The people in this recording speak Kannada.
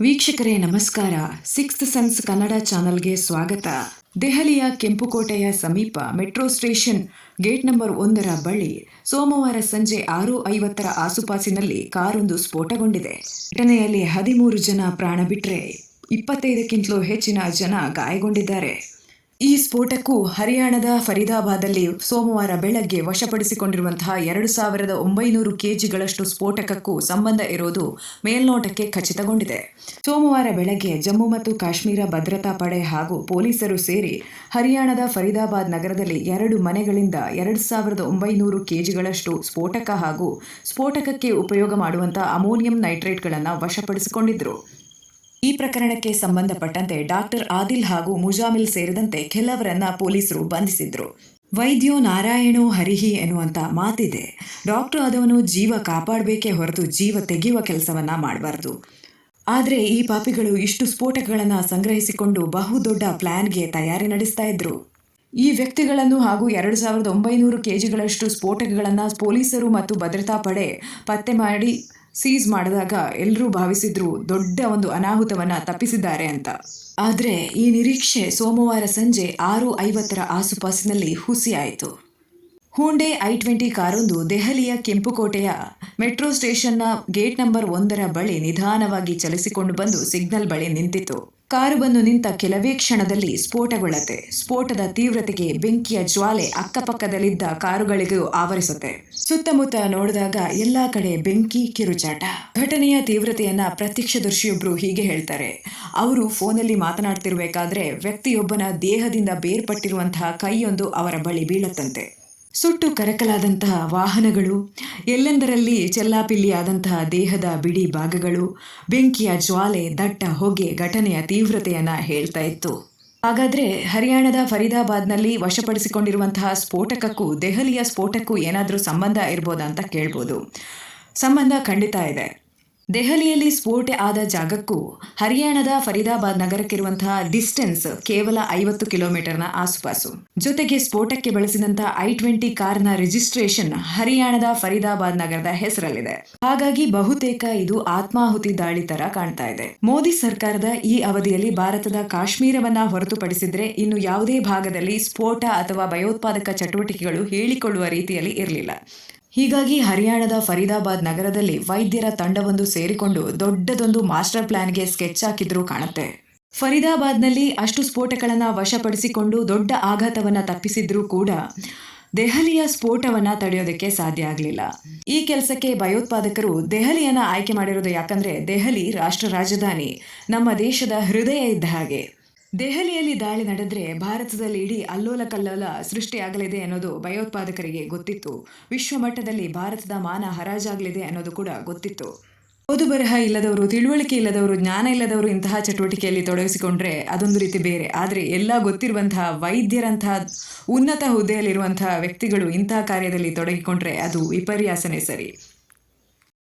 ವೀಕ್ಷಕರೇ, ನಮಸ್ಕಾರ. ಸಿಕ್ಸ್ತ್ ಸೆನ್ಸ್ ಕನ್ನಡ ಚಾನೆಲ್ಗೆ ಸ್ವಾಗತ. ದೆಹಲಿಯ ಕೆಂಪುಕೋಟೆಯ ಸಮೀಪ ಮೆಟ್ರೋ ಸ್ಟೇಷನ್ ಗೇಟ್ ನಂಬರ್ ಒಂದರ ಬಳಿ ಸೋಮವಾರ ಸಂಜೆ ಆರು ಐವತ್ತರ ಆಸುಪಾಸಿನಲ್ಲಿ ಕಾರೊಂದು ಸ್ಫೋಟಗೊಂಡಿದೆ. ಘಟನೆಯಲ್ಲಿ ಹದಿಮೂರು ಜನ ಪ್ರಾಣ ಬಿಟ್ಟರೆ ಇಪ್ಪತ್ತೈದಕ್ಕಿಂತಲೂ ಹೆಚ್ಚಿನ ಜನ ಗಾಯಗೊಂಡಿದ್ದಾರೆ. ಈ ಸ್ಫೋಟಕ್ಕೂ ಹರಿಯಾಣದ ಫರೀದಾಬಾದಲ್ಲಿ ಸೋಮವಾರ ಬೆಳಗ್ಗೆ ವಶಪಡಿಸಿಕೊಂಡಿರುವಂತಹ ಎರಡು ಸಾವಿರದ ಒಂಬೈನೂರು ಕೆಜಿಗಳಷ್ಟು ಸ್ಫೋಟಕಕ್ಕೂ ಸಂಬಂಧ ಇರೋದು ಮೇಲ್ನೋಟಕ್ಕೆ ಖಚಿತಗೊಂಡಿದೆ. ಸೋಮವಾರ ಬೆಳಗ್ಗೆ ಜಮ್ಮು ಮತ್ತು ಕಾಶ್ಮೀರ ಭದ್ರತಾ ಪಡೆ ಹಾಗೂ ಪೊಲೀಸರು ಸೇರಿ ಹರಿಯಾಣದ ಫರೀದಾಬಾದ್ ನಗರದಲ್ಲಿ ಎರಡು ಮನೆಗಳಿಂದ ಎರಡು ಸಾವಿರದ ಒಂಬೈನೂರು ಕೆಜಿಗಳಷ್ಟು ಸ್ಫೋಟಕ ಹಾಗೂ ಸ್ಫೋಟಕಕ್ಕೆ ಉಪಯೋಗ ಮಾಡುವಂತಹ ಅಮೋನಿಯಂ ನೈಟ್ರೇಟ್ಗಳನ್ನು ವಶಪಡಿಸಿಕೊಂಡಿದ್ದರು ಈ ಪ್ರಕರಣಕ್ಕೆ ಸಂಬಂಧಪಟ್ಟಂತೆ ಡಾಕ್ಟರ್ ಆದಿಲ್ ಹಾಗೂ ಮುಜಾಮಿಲ್ ಸೇರಿದಂತೆ ಕೆಲವರನ್ನ ಪೊಲೀಸರು ಬಂಧಿಸಿದ್ರು. ವೈದ್ಯೋ ನಾರಾಯಣೋ ಹರಿಹಿ ಎನ್ನುವಂತ ಮಾತಿದೆ. ಡಾಕ್ಟರ್ ಆದವನು ಜೀವ ಕಾಪಾಡಬೇಕೇ ಹೊರತು ಜೀವ ತೆಗೆಯುವ ಕೆಲಸವನ್ನ ಮಾಡಬಾರ್ದು. ಆದರೆ ಈ ಪಾಪಿಗಳು ಇಷ್ಟು ಸ್ಫೋಟಕಗಳನ್ನು ಸಂಗ್ರಹಿಸಿಕೊಂಡು ಬಹುದೊಡ್ಡ ಪ್ಲಾನ್ಗೆ ತಯಾರಿ ನಡೆಸ್ತಾ ಇದ್ರು. ಈ ವ್ಯಕ್ತಿಗಳನ್ನು ಹಾಗೂ ಎರಡು ಸಾವಿರದ ಒಂಬೈನೂರು ಕೆಜಿಗಳಷ್ಟು ಸ್ಫೋಟಕಗಳನ್ನು ಪೊಲೀಸರು ಮತ್ತು ಭದ್ರತಾ ಪಡೆ ಪತ್ತೆ ಮಾಡಿ ಸೀಸ್ ಮಾಡಿದಾಗ ಎಲ್ಲರೂ ಭಾವಿಸಿದ್ರು ದೊಡ್ಡ ಒಂದು ಅನಾಹುತವನ್ನ ತಪ್ಪಿಸಿದ್ದಾರೆ ಅಂತ. ಆದರೆ ಈ ನಿರೀಕ್ಷೆ ಸೋಮವಾರ ಸಂಜೆ ಆರು ಐವತ್ತರ ಆಸುಪಾಸಿನಲ್ಲಿ ಹುಸಿಯಾಯಿತು ಹೂಂಡೆ ಐ ಟ್ವೆಂಟಿ ಕಾರೊಂದು ದೆಹಲಿಯ ಕೆಂಪುಕೋಟೆಯ ಮೆಟ್ರೋ ಸ್ಟೇಷನ್ನ ಗೇಟ್ ನಂಬರ್ ಒಂದರ ಬಳಿ ನಿಧಾನವಾಗಿ ಚಲಿಸಿಕೊಂಡು ಬಂದು ಸಿಗ್ನಲ್ ಬಳಿ ನಿಂತಿತು ಕಾರು ಬಂದು ನಿಂತ ಕೆಲವೇ ಕ್ಷಣದಲ್ಲಿ ಸ್ಫೋಟಗೊಳ್ಳತ್ತೆ. ಸ್ಫೋಟದ ತೀವ್ರತೆಗೆ ಬೆಂಕಿಯ ಜ್ವಾಲೆ ಅಕ್ಕಪಕ್ಕದಲ್ಲಿದ್ದ ಕಾರುಗಳಿಗೂ ಆವರಿಸುತ್ತೆ. ಸುತ್ತಮುತ್ತ ನೋಡಿದಾಗ ಎಲ್ಲಾ ಕಡೆ ಬೆಂಕಿ, ಕಿರುಚಾಟ. ಘಟನೆಯ ತೀವ್ರತೆಯನ್ನ ಪ್ರತ್ಯಕ್ಷದರ್ಶಿಯೊಬ್ರು ಹೀಗೆ ಹೇಳ್ತಾರೆ. ಅವರು ಫೋನಲ್ಲಿ ಮಾತನಾಡ್ತಿರ್ಬೇಕಾದ್ರೆ ವ್ಯಕ್ತಿಯೊಬ್ಬನ ದೇಹದಿಂದ ಬೇರ್ಪಟ್ಟಿರುವಂತಹ ಕೈಯೊಂದು ಅವರ ಬಳಿ ಬೀಳತ್ತಂತೆ. ಸುಟ್ಟು ಕರಕಲಾದಂತಹ ವಾಹನಗಳು, ಎಲ್ಲೆಂದರಲ್ಲಿ ಚೆಲ್ಲಾಪಿಲ್ಲಿಯಾದಂತಹ ದೇಹದ ಬಿಡಿ ಭಾಗಗಳು, ಬೆಂಕಿಯ ಜ್ವಾಲೆ, ದಟ್ಟ ಹೊಗೆ ಘಟನೆಯ ತೀವ್ರತೆಯನ್ನು ಹೇಳ್ತಾ ಇತ್ತು. ಹಾಗಾದ್ರೆ ಹರಿಯಾಣದ ಫರೀದಾಬಾದ್ನಲ್ಲಿ ವಶಪಡಿಸಿಕೊಂಡಿರುವಂತಹ ಸ್ಫೋಟಕಕ್ಕೂ ದೆಹಲಿಯ ಸ್ಫೋಟಕ್ಕೂ ಏನಾದರೂ ಸಂಬಂಧ ಇರ್ಬೋದಾ ಅಂತ ಕೇಳ್ಬೋದು. ಸಂಬಂಧ ಖಂಡಿತ ಇದೆ. ದೆಹಲಿಯಲ್ಲಿ ಸ್ಫೋಟ ಆದ ಜಾಗಕ್ಕೂ ಹರಿಯಾಣದ ಫರೀದಾಬಾದ್ ನಗರಕ್ಕಿರುವಂತಹ ಡಿಸ್ಟೆನ್ಸ್ ಕೇವಲ ಐವತ್ತು ಕಿಲೋಮೀಟರ್ನ ಆಸುಪಾಸು. ಜೊತೆಗೆ ಸ್ಫೋಟಕ್ಕೆ ಬಳಸಿದಂತಹ ಐ ಟ್ವೆಂಟಿ ಕಾರ್ನ ರಿಜಿಸ್ಟ್ರೇಷನ್ ಹರಿಯಾಣದ ಫರೀದಾಬಾದ್ ನಗರದ ಹೆಸರಲ್ಲಿದೆ. ಹಾಗಾಗಿ ಬಹುತೇಕ ಇದು ಆತ್ಮಾಹುತಿ ದಾಳಿ ತರ ಕಾಣ್ತಾ ಇದೆ. ಮೋದಿ ಸರ್ಕಾರದ ಈ ಅವಧಿಯಲ್ಲಿ ಭಾರತದ ಕಾಶ್ಮೀರವನ್ನ ಹೊರತುಪಡಿಸಿದ್ರೆ ಇನ್ನು ಯಾವುದೇ ಭಾಗದಲ್ಲಿ ಸ್ಫೋಟ ಅಥವಾ ಭಯೋತ್ಪಾದಕ ಚಟುವಟಿಕೆಗಳು ಹೇಳಿಕೊಳ್ಳುವ ರೀತಿಯಲ್ಲಿ ಇರಲಿಲ್ಲ. ಹೀಗಾಗಿ ಹರಿಯಾಣದ ಫರೀದಾಬಾದ್ ನಗರದಲ್ಲಿ ವೈದ್ಯರ ತಂಡವೊಂದು ಸೇರಿಕೊಂಡು ದೊಡ್ಡದೊಂದು ಮಾಸ್ಟರ್ ಪ್ಲಾನ್ಗೆ ಸ್ಕೆಚ್ ಹಾಕಿದ್ರು ಕಾಣುತ್ತೆ. ಫರೀದಾಬಾದ್ನಲ್ಲಿ ಅಷ್ಟು ಸ್ಫೋಟಗಳನ್ನು ವಶಪಡಿಸಿಕೊಂಡು ದೊಡ್ಡ ಆಘಾತವನ್ನು ತಪ್ಪಿಸಿದ್ರೂ ಕೂಡ ದೆಹಲಿಯ ಸ್ಫೋಟವನ್ನು ತಡೆಯೋದಕ್ಕೆ ಸಾಧ್ಯ ಆಗಲಿಲ್ಲ. ಈ ಕೆಲಸಕ್ಕೆ ಭಯೋತ್ಪಾದಕರು ದೆಹಲಿಯನ್ನು ಆಯ್ಕೆ ಮಾಡಿರೋದು ಯಾಕಂದರೆ ದೆಹಲಿ ರಾಷ್ಟ್ರ ರಾಜಧಾನಿ, ನಮ್ಮ ದೇಶದ ಹೃದಯ ಇದ್ದ ಹಾಗೆ. ದೆಹಲಿಯಲ್ಲಿ ದಾಳಿ ನಡೆದ್ರೆ ಭಾರತದಲ್ಲಿ ಇಡೀ ಅಲ್ಲೋಲ ಕಲ್ಲೋಲ ಸೃಷ್ಟಿಯಾಗಲಿದೆ ಅನ್ನೋದು ಭಯೋತ್ಪಾದಕರಿಗೆ ಗೊತ್ತಿತ್ತು. ವಿಶ್ವಮಟ್ಟದಲ್ಲಿ ಭಾರತದ ಮಾನ ಹರಾಜಾಗಲಿದೆ ಅನ್ನೋದು ಕೂಡ ಗೊತ್ತಿತ್ತು. ಓದು ಬರಹ ಇಲ್ಲದವರು, ತಿಳುವಳಿಕೆ ಇಲ್ಲದವರು, ಜ್ಞಾನ ಇಲ್ಲದವರು ಇಂತಹ ಚಟುವಟಿಕೆಯಲ್ಲಿ ತೊಡಗಿಸಿಕೊಂಡ್ರೆ ಅದೊಂದು ರೀತಿ ಬೇರೆ. ಆದರೆ ಎಲ್ಲ ಗೊತ್ತಿರುವಂತಹ ವೈದ್ಯರಂತಹ ಉನ್ನತ ಹುದ್ದೆಯಲ್ಲಿರುವಂತಹ ವ್ಯಕ್ತಿಗಳು ಇಂತಹ ಕಾರ್ಯದಲ್ಲಿ ತೊಡಗಿಕೊಂಡ್ರೆ ಅದು ವಿಪರ್ಯಾಸನೇ ಸರಿ.